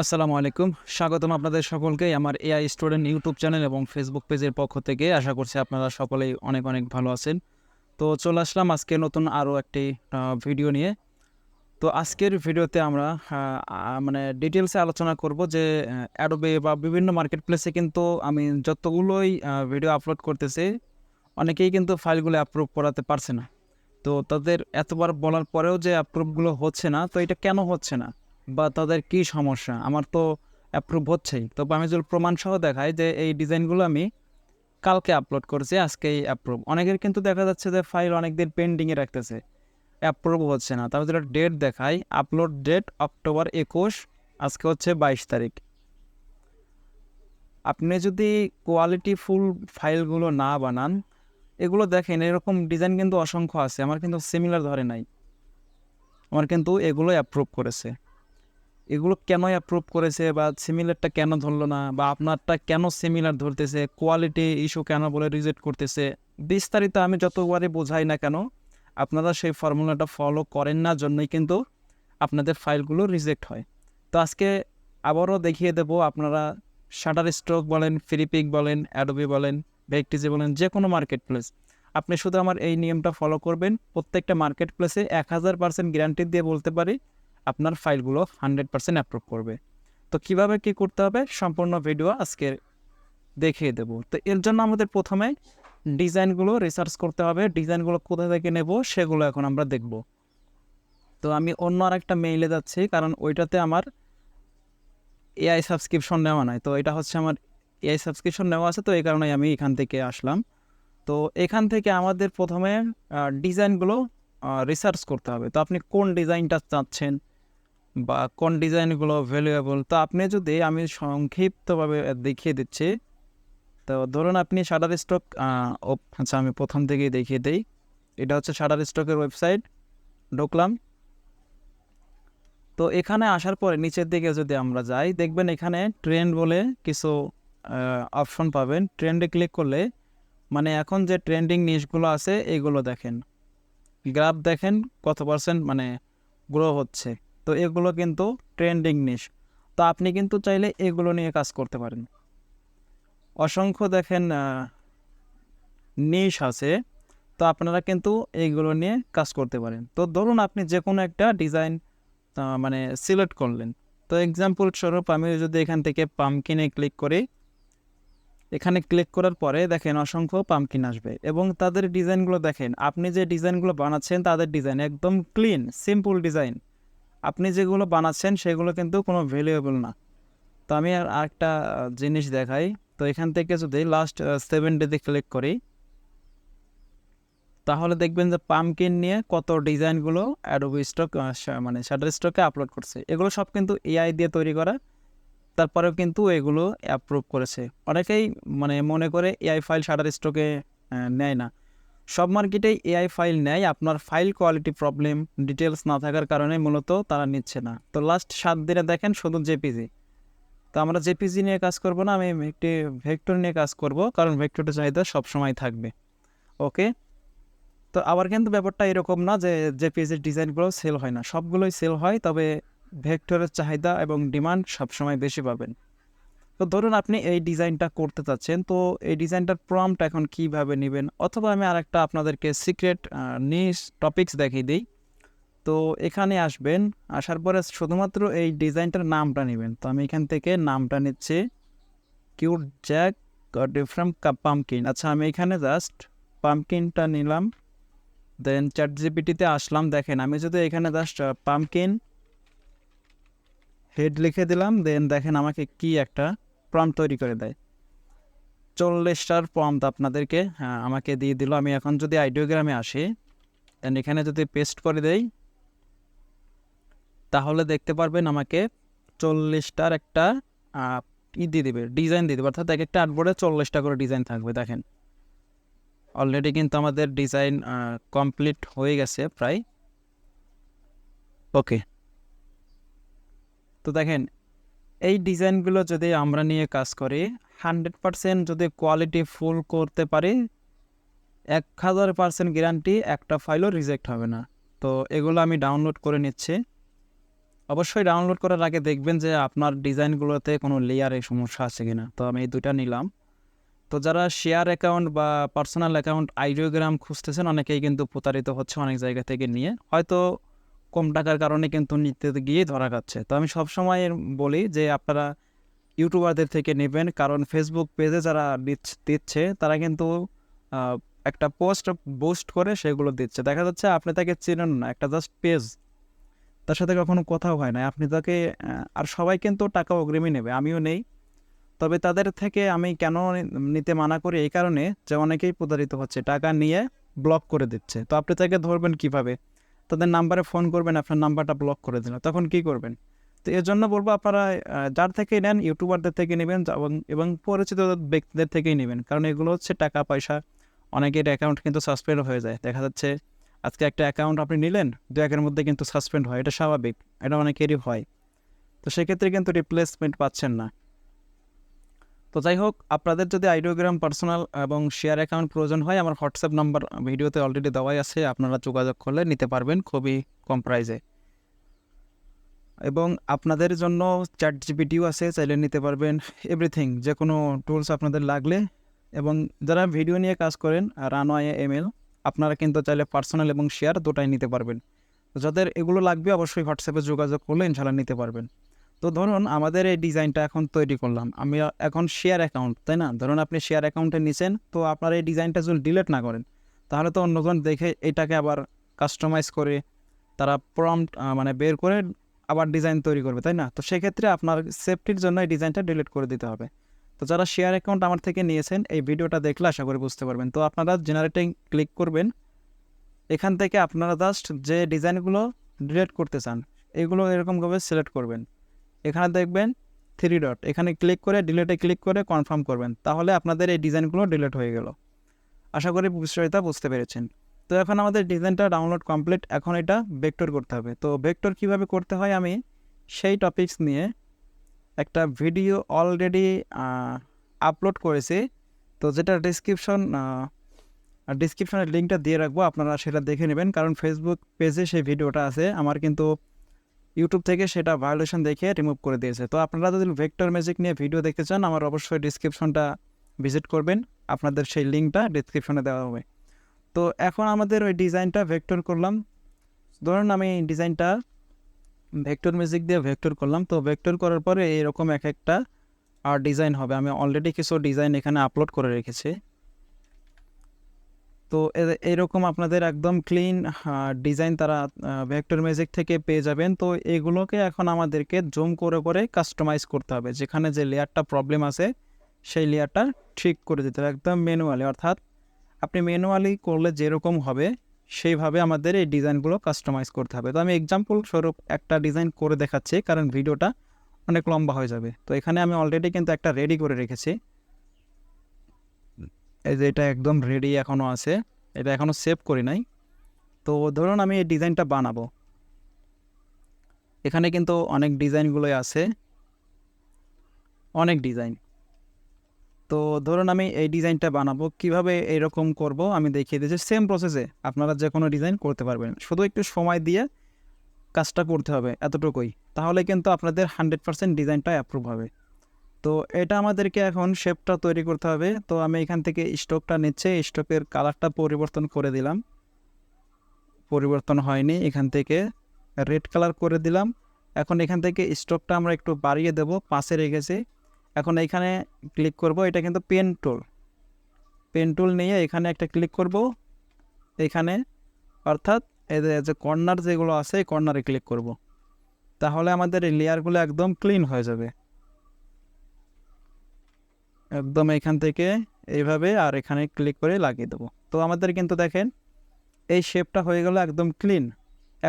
আসসালামু আলাইকুম। স্বাগতম আপনাদের সকলকে আমার এআই স্টুডেন্ট ইউটিউব চ্যানেল এবং ফেসবুক পেজের পক্ষ থেকে। আশা করছি আপনারা সকলেই অনেক অনেক ভালো আছেন। তো চলে আসলাম আজকে নতুন আরও একটি ভিডিও নিয়ে। তো আজকের ভিডিওতে আমরা মানে ডিটেলসে আলোচনা করব যে অ্যাডোবে বা বিভিন্ন মার্কেট প্লেসে কিন্তু আমি যতগুলোই ভিডিও আপলোড করতেছি, অনেকেই কিন্তু ফাইলগুলো অ্যাপ্রুভ করাতে পারছে না। তো তাদের এতবার বলার পরেও যে অ্যাপ্রুভগুলো হচ্ছে না, তো এটা কেন হচ্ছে না? বা তাদের কি সমস্যা? আমার তো অ্যাপ্রুভ হচ্ছেই। তবে আমি যদি প্রমাণ সহ দেখাই যে এই ডিজাইনগুলো আমি কালকে আপলোড করছি, আজকেই অ্যাপ্রুভ অনেকের কিন্তু দেখা যাচ্ছে যে ফাইল অনেক দিন পেন্ডিংয়ে রাখতেছে অ্যাপ্রুভ হচ্ছে না। তারপর যেটা ডেট দেখাই আপলোড ডেট অক্টোবর একুশ, আজকে হচ্ছে বাইশ তারিখ। আপনি যদি কোয়ালিটি ফুল ফাইলগুলো না বানান, এগুলো দেখেন, এরকম ডিজাইন কিন্তু অসংখ্য আছে। আমার কিন্তু সিমিলার ধরে নাই। আমার কিন্তু এগুলো অ্যাপ্রুভ করেছে। এগুলো কেন অ্যাপ্রুভ করেছে বা সিমিলারটা কেন ধরলো না বা আপনারটা কেন সিমিলার ধরতেছে? কোয়ালিটি ইস্যু কেন বলে রিজেক্ট করতেছে? বিস্তারিত আমি যতবারই বোঝাই না কেন, আপনারা সেই ফর্মুলাটা ফলো করেন না জন্যই কিন্তু আপনাদের ফাইলগুলো রিজেক্ট হয়। তো আজকে আবারও দেখিয়ে দেব আপনারা শাটার স্ট্রোক বলেন ফ্রিপিক বলেন অ্যাডোবি বলেন ভেকটিজে বলেন যে কোনো মার্কেট প্লেস আপনি শুধু আমার এই নিয়মটা ফলো করবেন। প্রত্যেকটা মার্কেট প্লেসে এক হাজার পার্সেন্ট গ্যারান্টি দিয়ে বলতে পারি আপনার ফাইলগুলো হান্ড্রেড পার্সেন্ট অ্যাপ্রুভ করবে। তো কীভাবে কি করতে হবে? সম্পূর্ণ ভিডিও আজকে দেখিয়ে দেব। তো এর জন্য আমাদের প্রথমে ডিজাইনগুলো রিসার্চ করতে হবে। ডিজাইনগুলো কোথা থেকে নেব সেগুলো এখন আমরা দেখব। তো আমি অন্য আর একটা মেইলে যাচ্ছি, কারণ ওইটাতে আমার এআই সাবস্ক্রিপশন নেওয়া নাই। তো এটা হচ্ছে আমার এআই সাবস্ক্রিপশন নেওয়া আছে, তো এই কারণেই আমি এখান থেকে আসলাম। তো এখান থেকে আমাদের প্রথমে ডিজাইনগুলো রিসার্চ করতে হবে। তো আপনি কোন ডিজাইনটা চাচ্ছেন? বা কোন ডিজাইনগুলো ভ্যালুয়েবল তো আপনি যদি আমি সংক্ষিপ্তভাবে দেখিয়ে দিচ্ছি। তো ধরুন আপনি শাটার স্টক আচ্ছা আমি প্রথম থেকেই দেখিয়ে দিই। এটা হচ্ছে শাটার স্টকের ওয়েবসাইট ঢুকলাম। তো এখানে আসার পরে নিচের দিকে যদি আমরা যাই, দেখবেন এখানে ট্রেন্ড বলে কিছু অপশন পাবেন। ট্রেন্ডে ক্লিক করলে মানে এখন যে ট্রেন্ডিং নিউজগুলো আছে, এগুলো দেখেন। গ্রাফ দেখেন কত পার্সেন্ট মানে গ্রো হচ্ছে। তো এগুলো কিন্তু ট্রেন্ডিং নিশ তো আপনি কিন্তু চাইলে এগুলো নিয়ে কাজ করতে পারেন। অসংখ্য দেখেন নিশ আছে। তো আপনারা কিন্তু এইগুলো নিয়ে কাজ করতে পারেন। তো ধরুন আপনি যে কোনো একটা ডিজাইন মানে সিলেক্ট করলেন। তো এক্সাম্পল স্বরূপ আমি যদি এখান থেকে পামকিনে ক্লিক করি, এখানে ক্লিক করার পরে দেখেন অসংখ্য পামকিন আসবে এবং তাদের ডিজাইনগুলো দেখেন। আপনি যে ডিজাইনগুলো বানাচ্ছেন, তাদের ডিজাইন একদম ক্লিন সিম্পল ডিজাইন আপনি যেগুলো বানাচ্ছেন সেগুলো কিন্তু কোনো ভ্যালুয়েবল না। তো আমি আর আরেকটা জিনিস দেখাই। তো এখান থেকে যদি লাস্ট সেভেন ডেতে ক্লিক করি, তাহলে দেখবেন যে পামকিন নিয়ে কত ডিজাইনগুলো অ্যাডোবি স্টক মানে শাটার স্টকে আপলোড করছে। এগুলো সব কিন্তু এআই দিয়ে তৈরি করা। তারপরেও কিন্তু এগুলো অ্যাপ্রুভ করেছে। অনেকেই মানে মনে করে এআই ফাইল শাটার স্টকে নেয় না। সব মার্কেটেই এআই ফাইল নেয়। আপনার ফাইল কোয়ালিটি প্রবলেম ডিটেলস না থাকার কারণে মূলত তারা নিচ্ছে না। তো লাস্ট সাত দিনে দেখেন শুধু জেপিজি তো আমরা জেপিজি নিয়ে কাজ করব না, আমি একটি ভেক্টর নিয়ে কাজ করব, কারণ ভেক্টরটা চাহিদা সবসময় থাকবে। ওকে তো আবার কিন্তু ব্যাপারটা এরকম না যে জেপিজির ডিজাইনগুলো সেল হয় না। সবগুলোই সেল হয়, তবে ভেক্টরের চাহিদা এবং ডিমান্ড সবসময় বেশি পাবেন। তো ধরুন আপনি এই ডিজাইনটা করতে চাচ্ছেন, তো এই ডিজাইনটার প্রম্পট এখন কীভাবে নেবেন? অথবা আমি আরেকটা আপনাদেরকে সিক্রেট নিস টপিক্স দেখিয়ে দিই। তো এখানে আসবেন, আসার পরে শুধুমাত্র এই ডিজাইনটার নামটা নেবেন। তো আমি এখান থেকে নামটা নিচ্ছি। কিউট জ্যাক ডিফারেন্ট পাম্পকিন আচ্ছা আমি এখানে জাস্ট পাম্পকিনটা নিলাম। দেন চ্যাট জিপিটিতে আসলাম, দেখেন আমি যদি এখানে জাস্ট পাম্পকিন হেড লিখে দিলাম দেন দেখেন আমাকে কি একটা প্রম্পট তৈরি করে দেয়। চল্লিশটার প্রম্পট আপনাদেরকে আমাকে দিয়ে দিল। আমি এখন যদি আইডিওগ্রামে আসি দেন এখানে যদি পেস্ট করে দেই, তাহলে দেখতে পারবেন আমাকে চল্লিশটার একটা ই দিয়ে দেবে ডিজাইন দিয়ে দেবে। অর্থাৎ এক একটা আর্টবোর্ডে চল্লিশটা করে ডিজাইন থাকবে, দেখেন। অলরেডি কিন্তু আমাদের ডিজাইন কমপ্লিট হয়ে গেছে প্রায়। ওকে তো দেখেন এই ডিজাইনগুলো যদি আমরা নিয়ে কাজ করি, হান্ড্রেড পারসেন্ট যদি কোয়ালিটি ফুল করতে পারি, এক হাজার পারসেন্ট গ্যারান্টি একটা ফাইলও রিজেক্ট হবে না। তো এগুলো আমি ডাউনলোড করে নিচ্ছি। অবশ্যই ডাউনলোড করার আগে দেখবেন যে আপনার ডিজাইনগুলোতে কোনো লেয়ারে সমস্যা আছে কিনা। তো আমি এই দুইটা নিলাম। তো যারা শেয়ার অ্যাকাউন্ট বা পার্সোনাল অ্যাকাউন্ট আইডিওগ্রাম খুঁজতেছেন, অনেকেই কিন্তু প্রতারিত হচ্ছে অনেক জায়গা থেকে নিয়ে। হয়তো কম টাকার কারণে কিন্তু নিতে গিয়ে ধরা খাচ্ছে। তো আমি সবসময় বলি যে আপনারা ইউটিউবারদের থেকে নেবেন, কারণ ফেসবুক পেজে যারা দিচ্ছ- তারা কিন্তু একটা পোস্ট বুস্ট করে সেগুলো দিচ্ছে। দেখা যাচ্ছে আপনি তাকে চেনেন না, একটা জাস্ট পেজ তার সাথে কখনো কথাও হয় না। আপনি তাকে আর সবাই কিন্তু টাকা অগ্রিমই নেবে, আমিও নেই। তবে তাদের থেকে আমি কেন নিতে মানা করি এই কারণে যে অনেকেই প্রতারিত হচ্ছে, টাকা নিয়ে ব্লক করে দিচ্ছে। তো আপনি তাকে ধরবেন কীভাবে? তাদের নাম্বারে ফোন করবেন, আপনার নাম্বারটা ব্লক করে দিল তখন কি করবেন? তো এর জন্য বলব আপনারা যার থেকেই নেন ইউটিউবারদের থেকে নেবেন এবং পরিচিত ব্যক্তিদের থেকেই নেবেন। কারণ এগুলো হচ্ছে টাকা, পয়সা। অনেকের অ্যাকাউন্ট কিন্তু সাসপেন্ড হয়ে যায়। দেখা যাচ্ছে, আজকে একটা অ্যাকাউন্ট আপনি নিলেন, দু একের মধ্যে কিন্তু সাসপেন্ড হয়। এটা স্বাভাবিক। এটা অনেকেরই হয়। তো সেক্ষেত্রে কিন্তু রিপ্লেসমেন্ট পাচ্ছেন না। তো যাই হোক, আপনাদের যদি আইডিওগ্রাম পার্সোনাল এবং শেয়ার অ্যাকাউন্ট প্রয়োজন হয়, আমার হোয়াটসঅ্যাপ নাম্বার ভিডিওতে অলরেডি দেওয়াই আছে, আপনারা যোগাযোগ করলে নিতে পারবেন খুবই কম প্রাইসে এবং আপনাদের জন্য চ্যাট জিপিটিও আছে, চাইলে নিতে পারবেন এভরিথিং যে কোনো টুলস আপনাদের লাগলে। এবং যারা ভিডিও নিয়ে কাজ করেন রানওয়ে এমএল আপনারা কিন্তু চাইলে পার্সোনাল এবং শেয়ার দুটাই নিতে পারবেন। যাদের এগুলো লাগবে, অবশ্যই হোয়াটসঅ্যাপে যোগাযোগ করলে ইনশাল্লাহ নিতে পারবেন। তো ধরুন আমাদের এই ডিজাইনটা এখন তৈরি করলাম। আমি এখন শেয়ার অ্যাকাউন্ট তাই না? ধরুন আপনি শেয়ার অ্যাকাউন্টে নিছেন, তো আপনার এই ডিজাইনটা যদি ডিলিট না করেন, তাহলে তো অন্যজন দেখে এটাকে আবার কাস্টমাইজ করে তারা প্রম্পট মানে বের করে আবার ডিজাইন তৈরি করবে, তাই না? তো সেক্ষেত্রে আপনার সেফটির জন্য এই ডিজাইনটা ডিলিট করে দিতে হবে। তো যারা শেয়ার অ্যাকাউন্ট আমার থেকে নিয়েছেন, এই ভিডিওটা দেখলে আশা করি বুঝতে পারবেন। তো আপনারা জেনারেটিং ক্লিক করবেন। এখান থেকে আপনারা জাস্ট যে ডিজাইনগুলো ডিলিট করতে চান, এগুলো এরকমভাবে সিলেক্ট করবেন। এখানে দেখবেন থ্রি ডট এখানে ক্লিক করে ডিলেটে ক্লিক করে কনফার্ম করবেন। তাহলে আপনাদের এই ডিজাইনগুলো ডিলেট হয়ে গেল। আশা করি বিষয়টা বুঝতে পেরেছেন। তো এখন আমাদের ডিজাইনটা ডাউনলোড কমপ্লিট এখন এটা ভেক্টর করতে হবে। তো ভেক্টর কীভাবে করতে হয় আমি সেই টপিকস নিয়ে একটা ভিডিও অলরেডি আপলোড করেছি। তো যেটা ডিসক্রিপশন ডিসক্রিপশনের লিঙ্কটা দিয়ে রাখব, আপনারা সেটা দেখে নেবেন। কারণ ফেসবুক পেজে সেই ভিডিওটা আছে। আমার কিন্তু ইউটিউব থেকে সেটা ভায়োলেশন দেখে রিমুভ করে দিয়েছে। তো আপনারা যদি ভেক্টর ম্যাজিক নিয়ে ভিডিও দেখতে চান, আমার অবশ্যই ডিসক্রিপশনটা ভিজিট করবেন। আপনাদের সেই লিঙ্কটা ডিসক্রিপশনে দেওয়া হবে। তো এখন আমাদের ওই ডিজাইনটা ভেক্টর করলাম। ধরুন আমি ডিজাইনটা ভেক্টর ম্যাজিক দিয়ে ভেক্টর করলাম। তো ভেক্টর করার পরে এরকম এক একটা আর ডিজাইন হবে। আমি অলরেডি কিছু ডিজাইন এখানে আপলোড করে রেখেছি। তো এ- এইরকম আপনাদের একদম ক্লিন ডিজাইন তারা ভেক্টর ম্যাজিক থেকে পেয়ে যাবেন। তো এগুলোকে এখন আমাদেরকে জুম করে করে কাস্টমাইজ করতে হবে। যেখানে যে লেয়ারটা প্রবলেম আছে, সেই লেয়ারটা ঠিক করে দিতে হবে, একদম ম্যানুয়ালি অর্থাৎ আপনি ম্যানুয়ালি করলে যেরকম হবে, সেইভাবে আমাদের এই ডিজাইনগুলো কাস্টমাইজ করতে হবে। তো আমি এক্সাম্পল স্বরূপ একটা ডিজাইন করে দেখাচ্ছি, কারণ ভিডিওটা অনেক লম্বা হয়ে যাবে। তো এখানে আমি অলরেডি কিন্তু একটা রেডি করে রেখেছি। এই যে এটা একদম রেডি এখনও আছে। এটা এখনও সেভ করি নাই। তো ধরুন আমি এই ডিজাইনটা বানাবো। এখানে কিন্তু অনেক ডিজাইনগুলোই আছে। অনেক ডিজাইন তো ধরুন আমি এই ডিজাইনটা বানাবো। কীভাবে এরকম করব? আমি দেখিয়ে দিয়েছি সেম প্রসেসে আপনারা যে কোনো ডিজাইন করতে পারবেন। শুধু একটু সময় দিয়ে কাজটা করতে হবে এতটুকুই। তাহলে কিন্তু আপনাদের হান্ড্রেড পার্সেন্ট ডিজাইনটা অ্যাপ্রুভ হবে। তো এটা আমাদেরকে এখন শেপটা তৈরি করতে হবে। তো আমি এখান থেকে স্টকটা নিচ্ছে স্টকের কালারটা পরিবর্তন করে দিলাম। পরিবর্তন হয়নি, এখান থেকে রেড কালার করে দিলাম। এখন এখান থেকে স্টকটা আমরা একটু বাড়িয়ে দেব, পাশে রেখেছি। এখন এখানে ক্লিক করব, এটা কিন্তু পেন টুল পেন টুল নিয়ে এখানে একটা ক্লিক করব। এখানে, অর্থাৎ এদের যে- কর্নার যেগুলো আছে, এই কর্নারে ক্লিক করব। তাহলে আমাদের এই লেয়ারগুলো একদম ক্লিন হয়ে যাবে। একদম এখান থেকে এইভাবে আর এখানে ক্লিক করে লাগিয়ে দেবো। তো আমাদের কিন্তু দেখেন, এই শেপটা হয়ে গেল একদম ক্লিন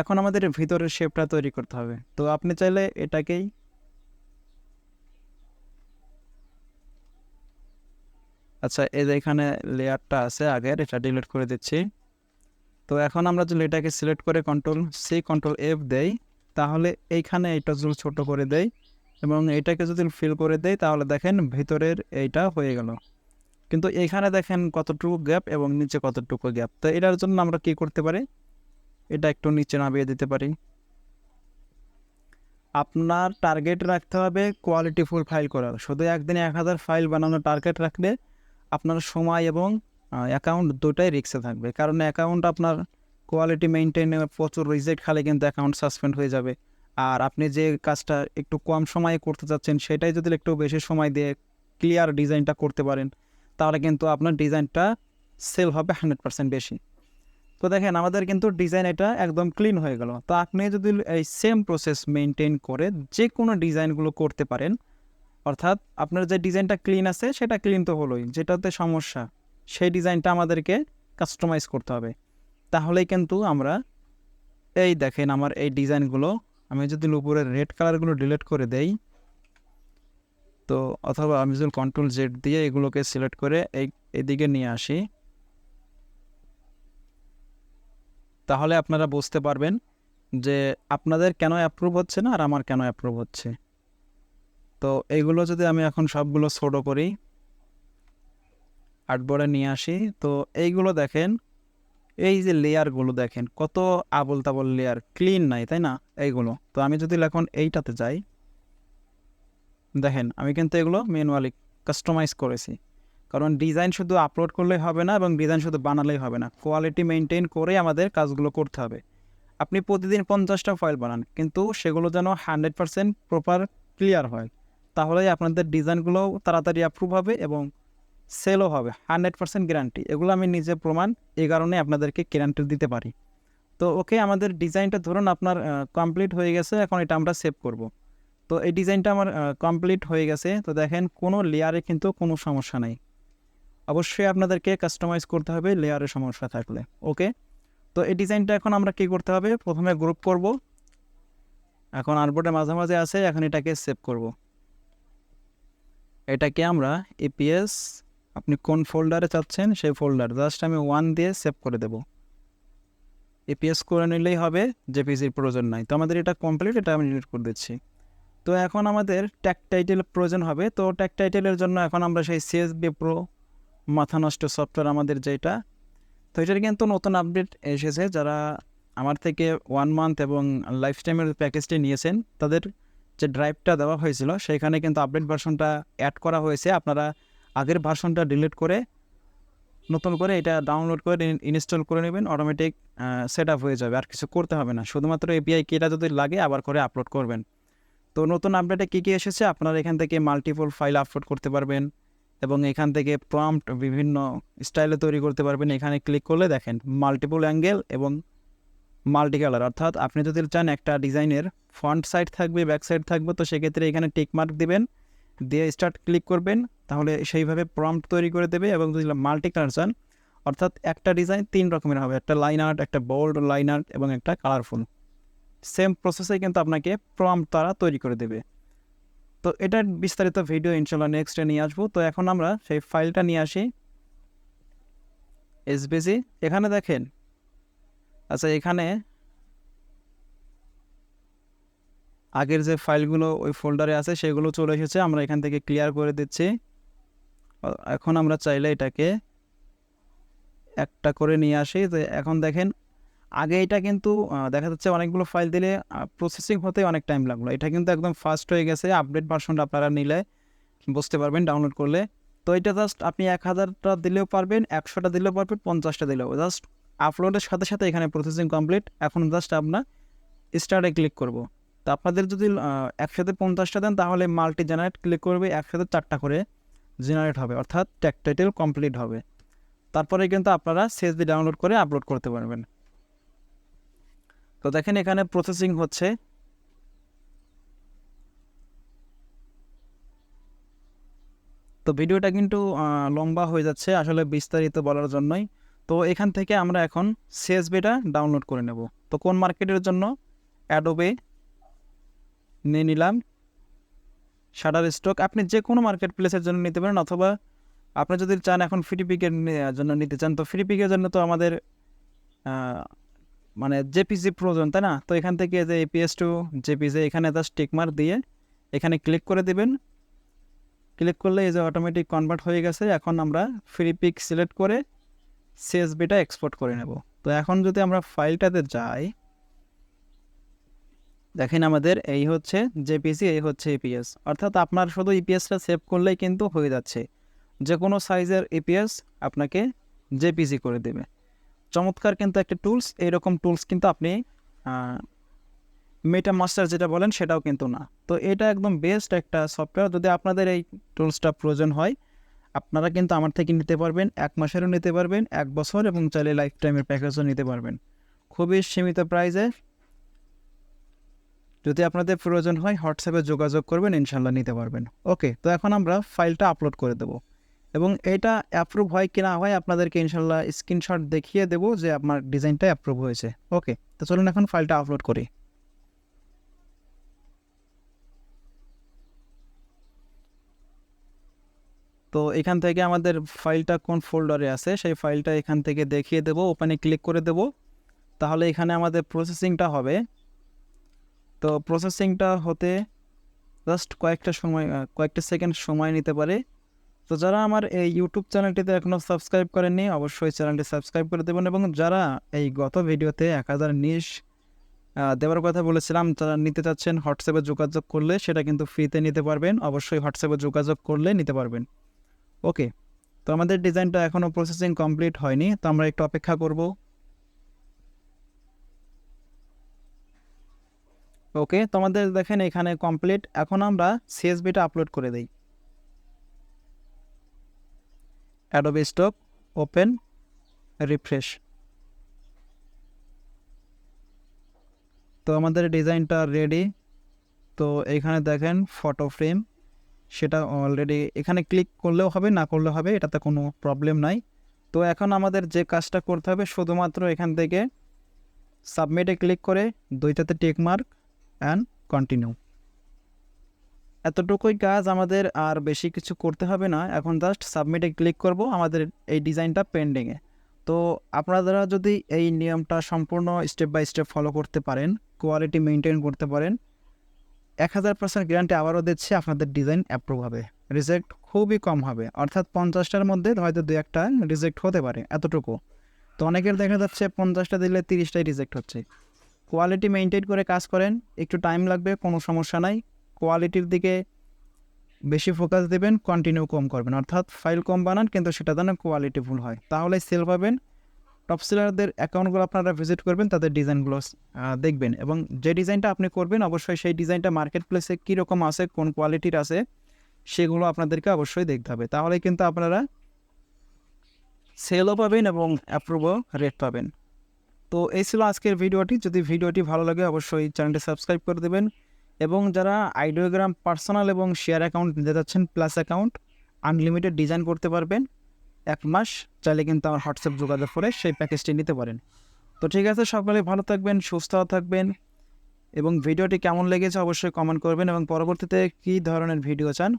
এখন আমাদের ভিতরের শেপটা তৈরি করতে হবে। তো আপনি চাইলে এটাকেই আচ্ছা এই যে এখানে লেয়ারটা আছে আগের, এটা ডিলিট করে দিচ্ছি। তো এখন আমরা যদি এটাকে সিলেক্ট করে কন্ট্রোল সি কন্ট্রোল এফ দেই, তাহলে এইখানে এটা যদি ছোট করে দেই এবং এইটাকে যদি ফিল করে দেই, তাহলে দেখেন ভিতরের এইটা হয়ে গেল। কিন্তু এখানে দেখেন কতটুকু গ্যাপ এবং নিচে কতটুকু গ্যাপ তো এটার জন্য আমরা কি করতে পারি? এটা একটু নিচে নামিয়ে দিতে পারি। আপনার টার্গেট রাখতে হবে কোয়ালিটিফুল ফাইল করার। শুধু একদিনে এক হাজার ফাইল বানানোর টার্গেট রাখলে আপনার সময় এবং অ্যাকাউন্ট দুটাই রিক্সে থাকবে। কারণ অ্যাকাউন্ট আপনার কোয়ালিটি মেনটেনে প্রচুর রিজেক্ট খালে কিন্তু অ্যাকাউন্ট সাসপেন্ড হয়ে যাবে। আর আপনি যে কাজটা একটু কম সময়ে করতে চাচ্ছেন, সেটাই যদি একটু বেশি সময় দিয়ে ক্লিয়ার ডিজাইনটা করতে পারেন, তাহলে কিন্তু আপনার ডিজাইনটা সেল হবে হান্ড্রেড পার্সেন্ট বেশি। তো দেখেন, আমাদের কিন্তু ডিজাইন এটা একদম ক্লিন হয়ে গেল। তো আপনি যদি এই সেম প্রসেস মেনটেন করে যে কোনো ডিজাইনগুলো করতে পারেন, অর্থাৎ আপনার যে ডিজাইনটা ক্লিন আছে, সেটা ক্লিন তো হলোই, যেটাতে সমস্যা, সেই ডিজাইনটা আমাদেরকে কাস্টমাইজ করতে হবে। তাহলেই কিন্তু আমরা, এই দেখেন আমার এই ডিজাইনগুলো আমি যদি উপরের রেড কালারগুলো ডিলিট করে দেই, তো অথবা আমি যদি কন্ট্রোল জেড দিয়ে এগুলোকে সিলেক্ট করে এই, এদিকে নিয়ে আসি। তাহলে আপনারা বুঝতে পারবেন যে আপনাদের কেন অ্যাপ্রুভ হচ্ছে না আর আমার কেন অ্যাপ্রুভ হচ্ছে। তো এইগুলো যদি আমি এখন সবগুলো ছোটো করি আর্টবোর্ডে নিয়ে আসি, তো এইগুলো দেখেন এই যে লেয়ারগুলো দেখেন, কত আবল তাবল লেয়ার ক্লিন নাই, তাই না? এইগুলো। তো আমি যদি এখন এইটাতে যাই, দেখেন, আমি কিন্তু এগুলো ম্যানুয়ালি কাস্টমাইজ করেছি। কারণ ডিজাইন শুধু আপলোড করলেই হবে না এবং ডিজাইন শুধু বানালেই হবে না। কোয়ালিটি মেনটেন করে আমাদের কাজগুলো করতে হবে। আপনি প্রতিদিন পঞ্চাশটা ফাইল বানান, কিন্তু সেগুলো যেন হান্ড্রেড পারসেন্ট প্রপার ক্লিয়ার হয়। তাহলেই আপনাদের ডিজাইনগুলোও তাড়াতাড়ি অ্যাপ্রুভ হবে এবং সেলও হবে, হান্ড্রেড পার্সেন্ট গ্যারান্টি। এগুলো আমি নিজে প্রমাণ এই কারণে আপনাদেরকে গ্যারান্টি দিতে পারি। তো ওকে, আমাদের ডিজাইনটা ধরুন আপনার কমপ্লিট হয়ে গেছে, এখন এটা আমরা সেভ করব। তো এই ডিজাইনটা আমার কমপ্লিট হয়ে গেছে। তো দেখেন, কোনো লেয়ারে কিন্তু কোনো সমস্যা নেই। অবশ্যই আপনাদেরকে কাস্টমাইজ করতে হবে লেয়ারের সমস্যা থাকলে। ওকে? তো এই ডিজাইনটা এখন আমরা কী করতে হবে? প্রথমে গ্রুপ করব। এখন আরবোর্ডের মাঝামাঝি আছে, এখন এটাকে সেভ করব। এটাকে আমরা এপিএস আপনি কোন ফোল্ডারে চাচ্ছেন, সেই ফোল্ডার জাস্ট আমি ওয়ান দিয়ে সেভ করে দেব। এপিএস করে নিলেই হবে জেপিজির প্রয়োজন নাই। তো আমাদের এটা কমপ্লিট এটা আমি ডিলিট করে দিচ্ছি। তো এখন আমাদের ট্যাগ টাইটেল প্রয়োজন হবে। তো ট্যাগ টাইটেলের জন্য এখন আমরা সেই সিএসবি প্রো মাথা নষ্ট সফটওয়্যার আমাদের যেটা, তো এটার কিন্তু নতুন আপডেট এসেছে। যারা আমার থেকে ওয়ান মান্থ এবং লাইফ টাইমের প্যাকেজটি নিয়েছেন, তাদের যে ড্রাইভটা দেওয়া হয়েছিল, সেখানে কিন্তু আপডেট ভার্সনটা অ্যাড করা হয়েছে। আপনারা আগের ভার্সনটা ডিলিট করে নতুন করে এটা ডাউনলোড করে ইনস্টল করে নেবেন অটোমেটিক সেট হয়ে যাবে। আর কিছু করতে হবে না। শুধুমাত্র এপিআই কিটা যদি লাগে, আবার করে আপলোড করবেন। তো নতুন আপডেটে কী কী এসেছে? আপনারা এখান থেকে মাল্টিপল ফাইল আপলোড করতে পারবেন এবং এখান থেকে প্রম্পট বিভিন্ন স্টাইলে তৈরি করতে পারবেন। এখানে ক্লিক করলে দেখেন মাল্টিপল অ্যাঙ্গেল এবং মাল্টি কালার অর্থাৎ আপনি যদি চান একটা ডিজাইনের ফ্রন্ট সাইড থাকবে ব্যাক সাইড থাকবে, তো সেক্ষেত্রে এখানে টিক মার্ক দিবেন। দিয়ে স্টার্ট ক্লিক করবেন। তাহলে সেইভাবে প্রম্পট তৈরি করে দেবে এবং যদি মাল্টি কালার চান অর্থাৎ একটা ডিজাইন তিন রকমের হবে, একটা লাইন আর্ট একটা বোল্ড লাইন আর্ট এবং একটা কালারফুল সেম প্রসেসে কিন্তু আপনাকে প্রম্পট তারা তৈরি করে দেবে। তো এটার বিস্তারিত ভিডিও ইনশাল্লাহ নেক্সটে নিয়ে আসব। তো এখন আমরা সেই ফাইলটা নিয়ে আসি। এসবিসি এখানে দেখেন। আচ্ছা এখানে আগের যে ফাইলগুলো ওই ফোল্ডারে আছে, সেগুলো চলে এসেছে। আমরা এখান থেকে ক্লিয়ার করে দিচ্ছি। এখন আমরা চাইলে এটাকে একটা করে নিয়ে আসি। তো এখন দেখেন, আগে এটা কিন্তু দেখা যাচ্ছে অনেকগুলো ফাইল দিলে প্রসেসিং হতে অনেক টাইম লাগল। এটা কিন্তু একদম ফাস্ট হয়ে গেছে আপডেট ভার্সনটা আপনারা নিলে বুঝতে পারবেন ডাউনলোড করলে। তো এটা জাস্ট আপনি এক হাজারটা দিলেও পারবেন একশোটা দিলেও পারবেন পঞ্চাশটা দিলেও। জাস্ট আপলোডের সাথে সাথে এখানে প্রসেসিং কমপ্লিট এখন জাস্ট আপনার স্টার্টে ক্লিক করব। তো আপনাদের যদি একসাথে পঞ্চাশটা দেন, তাহলে মাল্টি জেনারেট ক্লিক করবে, একসাথে চারটা করে। জেনারেট হবে, অর্থাৎ ট্যাগ টাইটেল কমপ্লিট হবে। তারপরে কিন্তু আপনারা সিএসবি ডাউনলোড করে আপলোড করতে পারবেন। তো দেখেন এখানে প্রসেসিং হচ্ছে। তো ভিডিওটা কিন্তু লম্বা হয়ে যাচ্ছে, আসলে বিস্তারিত বলার জন্যই। তো এখান থেকে আমরা এখন সিএসবিটা ডাউনলোড করে নেব। তো কোন মার্কেটের জন্য? অ্যাডোবে নিয়ে নিলাম। শাটার স্টক আপনি যে কোনো মার্কেট প্লেসের জন্য নিতে পারেন অথবা আপনি যদি চান এখন ফ্রি পিকের জন্য নিতে চান, তো ফ্রি পিকের জন্য তো আমাদের মানে জেপিজি প্রয়োজন, তাই না? তো এখান থেকে যে এপিএস টু জেপিজি, এখানে জাস্ট টিকমার দিয়ে এখানে ক্লিক করে দেবেন। ক্লিক করলে এই যে অটোমেটিক কনভার্ট হয়ে গেছে, এখন আমরা ফ্রি পিক সিলেক্ট করে সিএসবিটা এক্সপোর্ট করে নেব। তো এখন যদি আমরা ফাইলটাতে যাই দেখেন আমাদের এই হচ্ছে জেপিসি, এই হচ্ছে ইপিএস। অর্থাৎ আপনার শুধু ইপিএসটা সেভ করলেই কিন্তু হয়ে যাচ্ছে। যে কোনো সাইজের ইপিএস আপনাকে জেপিসি করে দেবে। চমৎকার কিন্তু একটা টুলস এইরকম টুলস কিন্তু আপনি মেটা মাস্টার যেটা বলেন সেটাও কিন্তু না। তো এটা একদম বেস্ট একটা সফটওয়্যার যদি আপনাদের এই টুলসটা প্রয়োজন হয়, আপনারা কিন্তু আমার থেকে নিতে পারবেন, এক মাসেরও নিতে পারবেন, এক বছর এবং চাইলে লাইফ টাইমের প্যাকেজও নিতে পারবেন। খুবই সীমিত প্রাইসে যদি আপনাদের প্রয়োজন হয় হোয়াটসঅ্যাপে যোগাযোগ করবেন ইনশাল্লাহ নিতে পারবেন। ওকে তো এখন আমরা ফাইলটা আপলোড করে দেবো। এবং এটা অ্যাপ্রুভ হয় কি না হয়, আপনাদেরকে ইনশাল্লাহ স্ক্রিনশট দেখিয়ে দেবো যে আপনার ডিজাইনটা অ্যাপ্রুভ হয়েছে। ওকে তো চলুন এখন ফাইলটা আপলোড করি। তো এখান থেকে আমাদের ফাইলটা কোন ফোল্ডারে আছে, সেই ফাইলটা এখান থেকে দেখিয়ে দেবো ওপেনে ক্লিক করে দেবো। তাহলে এখানে আমাদের প্রসেসিংটা হবে। তো প্রসেসিংটা হতে জাস্ট কয়েকটা সময় কয়েকটা সেকেন্ড সময় নিতে পারে। তো যারা আমার এই ইউটিউব চ্যানেলটিতে এখনও সাবস্ক্রাইব করেননি, অবশ্যই চ্যানেলটি সাবস্ক্রাইব করে দেবেন এবং যারা এই গত ভিডিওতে এক হাজার নিশ দেওয়ার কথা বলেছিলাম যারা নিতে চাচ্ছেন হোয়াটসঅ্যাপে যোগাযোগ করলে সেটা কিন্তু ফ্রিতে নিতে পারবেন। অবশ্যই হোয়াটসঅ্যাপে যোগাযোগ করলে নিতে পারবেন। ওকে তো আমাদের ডিজাইনটা এখনও প্রসেসিং কমপ্লিট হয়নি, তো আমরা একটু অপেক্ষা করব। ওকে তো আমাদের দেখেন এখানে কমপ্লিট এখন আমরা সিএসবিটা আপলোড করে দিই। অ্যাডোবি স্টক ওপেন রিফ্রেশ তো আমাদের ডিজাইনটা রেডি তো এখানে দেখেন ফটো ফ্রেম সেটা অলরেডি এখানে ক্লিক করলেও হবে, না করলেও হবে, এটাতে কোনো প্রবলেম নাই। তো এখন আমাদের যে কাজটা করতে হবে, শুধুমাত্র এখান থেকে সাবমিটে ক্লিক করে দুইটাতে টেক মার্ক অ্যান্ড কন্টিনিউ এতটুকুই কাজ আমাদের আর বেশি কিছু করতে হবে না। এখন জাস্ট সাবমিটে ক্লিক করব আমাদের এই ডিজাইনটা পেন্ডিংয়ে তো আপনারা যদি এই নিয়মটা সম্পূর্ণ স্টেপ বাই স্টেপ ফলো করতে পারেন কোয়ালিটি মেনটেন করতে পারেন, এক হাজার পার্সেন্ট গ্যারান্টি আবারও দিচ্ছে, আপনাদের ডিজাইন অ্যাপ্রুভ হবে। রিজেক্ট খুবই কম হবে, অর্থাৎ পঞ্চাশটার মধ্যে হয়তো দু একটা রিজেক্ট হতে পারে, এতটুকু। তো অনেকের দেখা যাচ্ছে পঞ্চাশটা দিলে তিরিশটাই রিজেক্ট হচ্ছে। কোয়ালিটি মেনটেন করে কাজ করেন, একটু টাইম লাগবে, কোনো সমস্যা নাই। কোয়ালিটির দিকে বেশি ফোকাস দেবেন কন্টিনিউ কম করবেন। অর্থাৎ ফাইল কম বানান, কিন্তু সেটা যেন কোয়ালিটি ফুল হয়। তাহলে সেল পাবেন। টপ সেলারদের অ্যাকাউন্টগুলো আপনারা ভিজিট করবেন, তাদের ডিজাইনগুলো দেখবেন। এবং যে ডিজাইনটা আপনি করবেন, অবশ্যই সেই ডিজাইনটা মার্কেট প্লেসে কীরকম আছে, কোন কোয়ালিটির আছে, সেগুলো আপনাদেরকে অবশ্যই দেখতে হবে। তাহলে কিন্তু আপনারা সেলও পাবেন এবং অ্যাপ্রুভও রেট পাবেন। তো এই ছিল আজকের ভিডিওটি। যদি ভিডিওটি ভালো লাগে, অবশ্যই চ্যানেলটি সাবস্ক্রাইব করে দেবেন। এবং যারা আইডিওগ্রাম পার্সোনাল এবং শেয়ার অ্যাকাউন্ট নিতে যাচ্ছেন, প্লাস অ্যাকাউন্ট আনলিমিটেড ডিজাইন করতে পারবেন, এক মাস, চাইলে কিন্তু আমার হোয়াটসঅ্যাপ যোগাযোগ করে সেই প্যাকেজটি নিতে পারেন। তো ঠিক আছে, সকলে ভালো থাকবেন, সুস্থ থাকবেন। এবং ভিডিওটি কেমন লেগেছে অবশ্যই কমেন্ট করবেন। এবং পরবর্তীতে কী ধরনের ভিডিও চান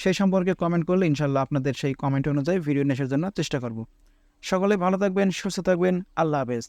সেই সম্পর্কে কমেন্ট করলে ইনশাল্লাহ আপনাদের সেই কমেন্ট অনুযায়ী ভিডিও নেশার জন্য চেষ্টা করব। সকলে ভালো থাকবেন, সুস্থ থাকবেন। আল্লাহ হাফেজ।